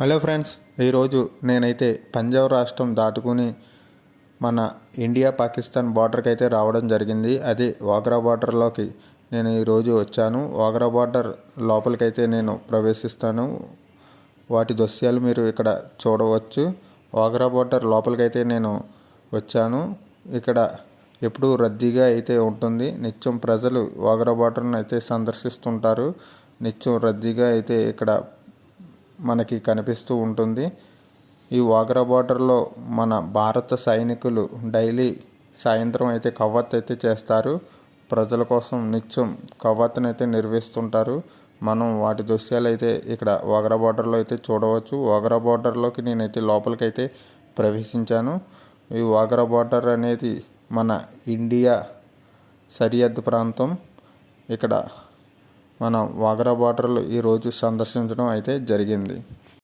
Hello friends ఈరోజు నేనైతే పంజాబ్ రాష్ట్రం దాటుకుని మన ఇండియా పాకిస్తాన్ బార్డర్కి అయితే రావడం జరిగింది. అది వాగ్రా బార్డర్లోకి నేను ఈరోజు వచ్చాను. వాగ్రా బార్డర్ లోపలికైతే నేను ప్రవేశిస్తాను. వాటి దృశ్యాలు మీరు ఇక్కడ చూడవచ్చు. వాగ్రా బార్డర్ లోపలికైతే నేను వచ్చాను. ఇక్కడ ఎప్పుడూ రద్దీగా అయితే ఉంటుంది. నిత్యం ప్రజలు వాగ్రా బార్డర్ను అయితే సందర్శిస్తుంటారు. నిత్యం రద్దీగా అయితే ఇక్కడ మనకి కనిపిస్తూ ఉంటుంది. ఈ వాగ్రా బార్డర్లో మన భారత సైనికులు డైలీ సాయంత్రం అయితే కవాత్ అయితే చేస్తారు. ప్రజల కోసం నిత్యం కవాతును అయితే నిర్వహిస్తుంటారు. మనం వాటి దృశ్యాలు అయితే ఇక్కడ వాగ్రా బార్డర్లో అయితే చూడవచ్చు. వాగ్రా బార్డర్లోకి నేనైతే లోపలికైతే ప్రవేశించాను. ఈ వాగ్రా బార్డర్ అనేది మన ఇండియా సరిహద్దు ప్రాంతం. ఇక్కడ మన వాగ్రా బార్డర్లు ఈరోజు సందర్శించడం అయితే జరిగింది.